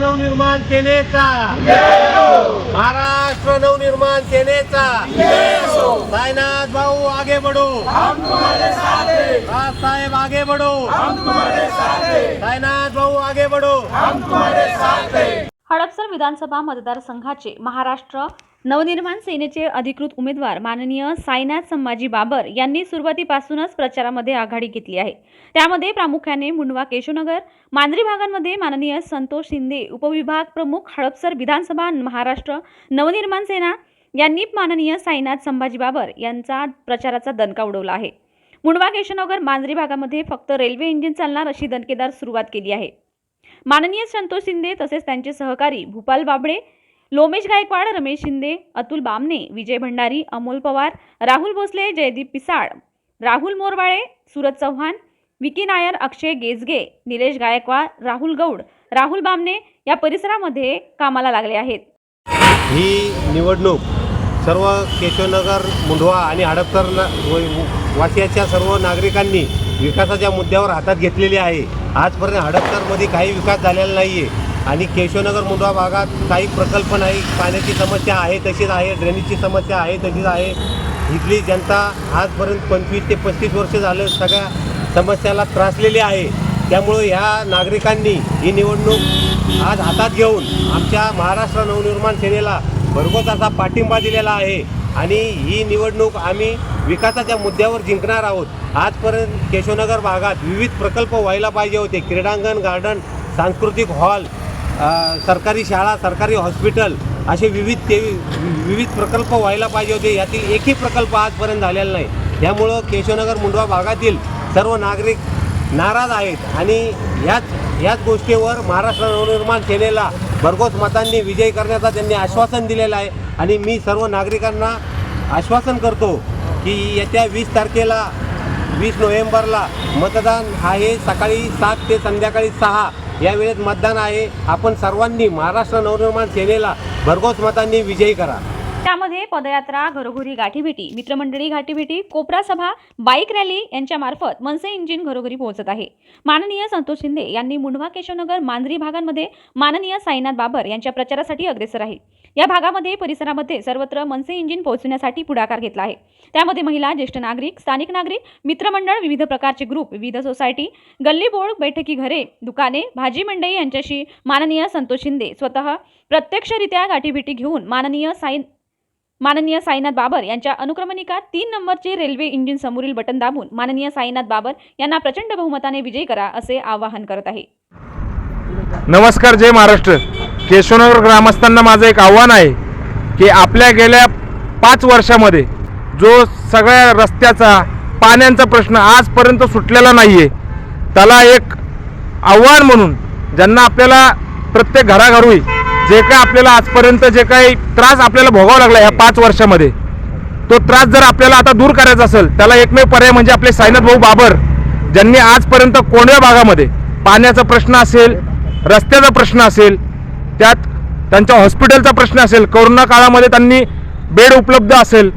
नवनिर्माण सेनेचा महाराष्ट्र नवनिर्माण सेनेचा साईनाथ भाऊ आगे बढो. साहेब आगे बढो. साईनाथ भाऊ आगे बढो. हडपसर विधानसभा मतदारसंघाचे महाराष्ट्र नवनिर्माण सेनेचे अधिकृत उमेदवार माननीय साईनाथ संभाजी बाबर यांनी सुरुवातीपासूनच प्रचारामध्ये आघाडी घेतली आहे. त्यामध्ये प्रामुख्याने मुंडवा केशवनगर मांजरी भागांमध्ये माननीय संतोष शिंदे उपविभाग प्रमुख हडपसर विधानसभा महाराष्ट्र नवनिर्माण सेना यांनी माननीय साईनाथ संभाजी बाबर यांचा प्रचाराचा दणका उडवला आहे. मुंडवा केशवनगर मांजरी भागामध्ये फक्त रेल्वे इंजिन चालणार अशी दणकेदार सुरुवात केली आहे. माननीय संतोष शिंदे तसेच त्यांचे सहकारी भूपाल बाबडे लोमेश गायकवाड रमेश शिंदे अतुल बामने विजय भंडारी अमोल पवार राहुल भोसले जयदीप पिसाळ राहुल मोरवाळे सुरज चव्हाण विकी नायर अक्षय गेजगे निलेश गायकवाड राहुल गौड राहुल बामने या परिसरामध्ये कामाला लागले आहेत. ही निवडणूक सर्व केशवनगर मुंढवा आणि हडपसर न- वासियाच्या सर्व नागरिकांनी विकासाच्या मुद्द्यावर हातात घेतलेली आहे. आजपर्यंत हडपसरमध्ये काही विकास झालेला नाही आहे आणि केशवनगर मुंडवा भागात काही प्रकल्प नाही. पाण्याची समस्या आहे तशीच आहे. ड्रेनेजची समस्या आहे तशीच आहे. इथली जनता आजपर्यंत पंचवीस ते पस्तीस वर्ष झालं सगळ्या समस्याला त्रासलेली आहे. त्यामुळं ह्या नागरिकांनी ही निवडणूक आज हातात घेऊन आमच्या महाराष्ट्र नवनिर्माण सेनेला भरघोस असा पाठिंबा दिलेला आहे. आणि ही निवडणूक आम्ही विकासाच्या मुद्द्यावर जिंकणार आहोत. आजपर्यंत केशवनगर भागात विविध प्रकल्प व्हायला पाहिजे होते. क्रीडांगण गार्डन सांस्कृतिक हॉल सरकारी शाळा सरकारी हॉस्पिटल असे विविध ते विविध प्रकल्प व्हायला पाहिजे होते. यातील एकही प्रकल्प आजपर्यंत झालेला नाही. त्यामुळं केशवनगर मुंडवा भागातील सर्व नागरिक नाराज आहेत. आणि ह्याच ह्याच गोष्टीवर महाराष्ट्र नवनिर्माण सेनेला भरघोस मतांनी विजयी करण्याचा त्यांनी आश्वासन दिलेलं आहे. आणि मी सर्व नागरिकांना आश्वासन करतो की येत्या वीस तारखेला वीस नोव्हेंबरला मतदान आहे. सकाळी सात ते संध्याकाळी सहा या वेळेत मतदान आहे. आपण सर्वांनी महाराष्ट्र नवनिर्माण सेनेला भरघोस मतांनी विजयी करा. त्यामध्ये पदयात्रा घरोघरी गाठीभेटी मित्रमंडळी गाठीभेटी कोपरा सभा बाईक रॅली यांच्या मार्फत मनसे इंजिन घरोघरी पोहोचत आहे. माननीय संतोष शिंदे यांनी मुंढवा केशवनगर मांजरी भागांमध्ये माननीय साईनाथ बाबर यांच्या प्रचारासाठी अग्रेसर आहे. या भागामध्ये परिसरामध्ये सर्वत्र मनसे इंजिन पोहोचण्यासाठी पुढाकार घेतला आहे. त्यामध्ये महिला ज्येष्ठ नागरिक स्थानिक नागरिक मित्रमंडळ विविध प्रकारचे ग्रुप विविध सोसायटी गल्ली बोर्ड बैठकी घरे दुकाने भाजी मंडई यांच्याशी माननीय संतोष शिंदे स्वतः प्रत्यक्षरित्या गाठीभेटी घेऊन माननीय साई माननीय साईनाथ बाबर यांच्या अनुक्रमणिका तीन नंबरचे रेल्वे इंजिन समोरील बटन दाबून माननीय साईनाथ बाबर यांना प्रचंड बहुमताने विजयी करा असे आवाहन करत आहे. नमस्कार जय महाराष्ट्र. केशवनगर ग्रामस्थांना माझं एक आव्हान आहे की आपल्या गेल्या पाच वर्षामध्ये जो सगळ्या रस्त्याचा पाण्याचा प्रश्न आजपर्यंत सुटलेला नाही आहे त्याला एक आव्हान म्हणून ज्यांना आपल्याला प्रत्येक घराघरोई जे काय आपल्याला आजपर्यंत जे काही त्रास आपल्याला भोगावा लागला ह्या पाच वर्षामध्ये तो त्रास जर आपल्याला आता दूर करायचा असेल त्याला एकमेव पर्याय म्हणजे आपले साईनाथ भाऊ बाबर ज्यांनी आजपर्यंत कोणव्या भागामध्ये पाण्याचा प्रश्न असेल रस्त्याचा प्रश्न असेल त्यात त्यांच्या हॉस्पिटलचा प्रश्न असेल कोरोना काळामध्ये त्यांनी बेड उपलब्ध असेल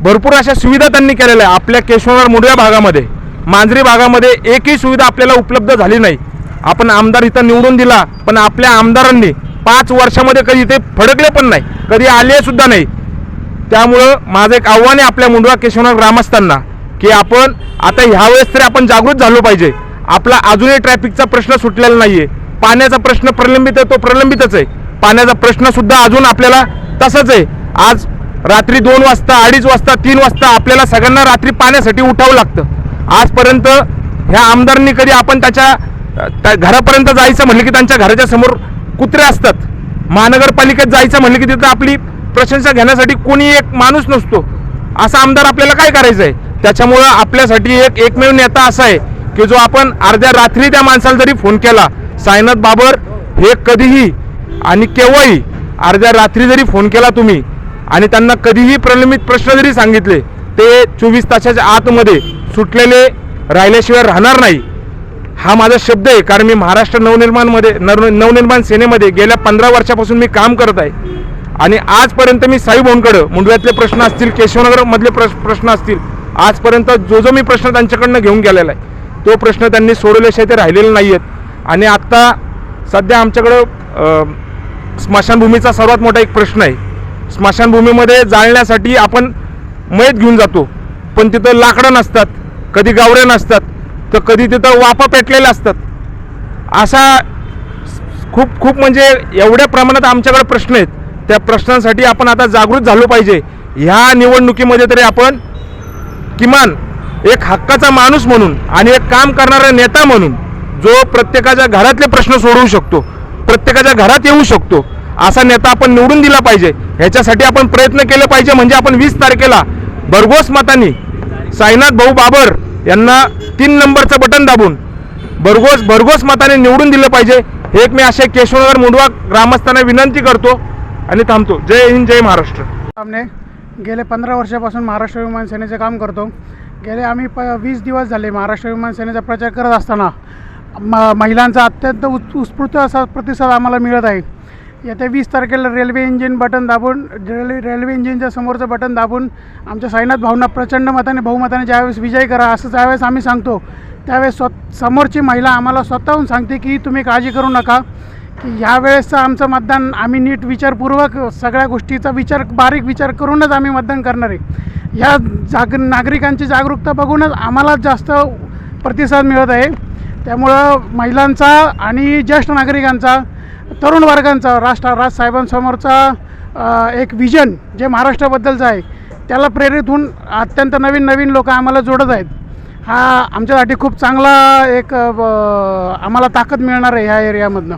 भरपूर अशा सुविधा त्यांनी केलेल्या आहे आपल्या केशवनगर मुडव्या भागामध्ये मांजरी भागामध्ये एकही सुविधा आपल्याला उपलब्ध झाली नाही. आपण आमदार इथं निवडून दिला पण आपल्या आमदारांनी पाच वर्षामध्ये कधी इथे फडकले पण नाही. कधी आले सुद्धा नाही. त्यामुळं माझं एक आव्हान आहे आपल्या मुंडवा केशवनाथ ग्रामस्थांना की आपण आता ह्यावेळेस तरी आपण जागृत झालो पाहिजे. आपला अजूनही ट्रॅफिकचा प्रश्न सुटलेला नाहीये. पाण्याचा प्रश्न प्रलंबित आहे तो प्रलंबितच आहे. पाण्याचा प्रश्नसुद्धा अजून आपल्याला तसंच आहे. आज रात्री दोन वाजता अडीच वाजता तीन वाजता आपल्याला सगळ्यांना रात्री पाण्यासाठी उठावं लागतं. आजपर्यंत ह्या आमदारांनी कधी आपण त्याच्या त्या घरापर्यंत जायचं म्हणलं की त्यांच्या घराच्या समोर कुत्रे असतात. महानगरपालिकेत जायचं म्हणलं की तिथं आपली प्रशंसा घेण्यासाठी कोणी एक माणूस नसतो. असा आमदार आपल्याला काय करायचं आहे त्याच्यामुळं आपल्यासाठी एक एकमेव नेता असा आहे की जो आपण अर्ध्या रात्री त्या माणसाला जरी फोन केला साईनाथ बाबर हे कधीही आणि केव्हाही अर्ध्या रात्री जरी फोन केला तुम्ही आणि त्यांना कधीही प्रलंबित प्रश्न जरी सांगितले ते चोवीस तासाच्या आतमध्ये सुटलेले राहिल्याशिवाय राहणार नाही. हा माझा शब्द आहे कारण मी महाराष्ट्र नवनिर्माणमध्ये नर नवनिर्माण सेनेमध्ये गेल्या पंधरा वर्षापासून मी काम करत आहे. आणि आजपर्यंत मी साई मुंडव्यातले प्रश्न असतील केशवनगरमधले प्रश प्रश्न असतील आजपर्यंत जो जो मी प्रश्न त्यांच्याकडनं घेऊन गेलेला आहे तो प्रश्न त्यांनी सोडवल्याशिवाय ते राहिलेले नाही आहेत आणि आत्ता सध्या आमच्याकडं स्मशानभूमीचा सर्वात मोठा एक प्रश्न आहे. स्मशानभूमीमध्ये जाळण्यासाठी आपण मयत घेऊन जातो. पण तिथं लाकडं नसतात कधी गावऱ्या नसतात तर कधी तिथं वाफा पेटलेल्या असतात. असा खूप खूप म्हणजे एवढ्या प्रमाणात आमच्याकडे प्रश्न आहेत. त्या प्रश्नांसाठी आपण आता जागृत झालो पाहिजे. ह्या निवडणुकीमध्ये तरी आपण किमान एक हक्काचा माणूस म्हणून आणि एक काम करणारा नेता म्हणून जो प्रत्येकाच्या घरातले प्रश्न सोडवू शकतो प्रत्येकाच्या घरात येऊ शकतो असा नेता आपण निवडून दिला पाहिजे. ह्याच्यासाठी आपण प्रयत्न केले पाहिजे. म्हणजे आपण वीस तारखेला भरघोस मतांनी साईनाथ भाऊ बाबर यांना तीन नंबरचं बटन दाबून भरघोस भरघोस मताने निवडून दिलं पाहिजे. हे एक मी असे केशवनगर मुंडवा ग्रामस्थांना विनंती करतो आणि थांबतो. जय हिंद जय महाराष्ट्र. आमने गेले पंधरा वर्षापासून महाराष्ट्र विमान सेनेचं काम करतो. गेले आम्ही प वीस दिवस झाले महाराष्ट्र विमान सेनेचा प्रचार करत असताना. म महिलांचा अत्यंत उत् उत्स्फूर्त असा प्रतिसाद आम्हाला मिळत आहे. येत्या वीस तारखेला रेल्वे इंजिन बटन दाबून रेल्वे रेल्वे इंजिनच्या समोरचं बटन दाबून आमच्या साईनाथ भावना प्रचंड मताने बहुमताने ज्यावेळेस विजय करा असं ज्यावेळेस आम्ही सांगतो त्यावेळेस स्व समोरची महिला आम्हाला स्वतःहून सांगते की तुम्ही काळजी करू नका की ह्यावेळेसचं आमचं मतदान आम्ही नीट विचारपूर्वक सगळ्या गोष्टीचा विचार बारीक विचार करूनच आम्ही मतदान करणार आहे. ह्या जाग नागरिकांची जागरूकता बघूनच आम्हाला जास्त प्रतिसाद मिळत आहे. त्यामुळं महिलांचा आणि ज्येष्ठ नागरिकांचा तरुण वर्गांचा राष्ट्र राजसाहेबांसमोरचा एक विजन जे महाराष्ट्राबद्दलचं आहे त्याला प्रेरित होऊन अत्यंत नवीन नवीन लोक आम्हाला जोडत आहेत. हा आमच्यासाठी खूप चांगला एक आम्हाला ताकद मिळणार आहे ह्या एरियामधनं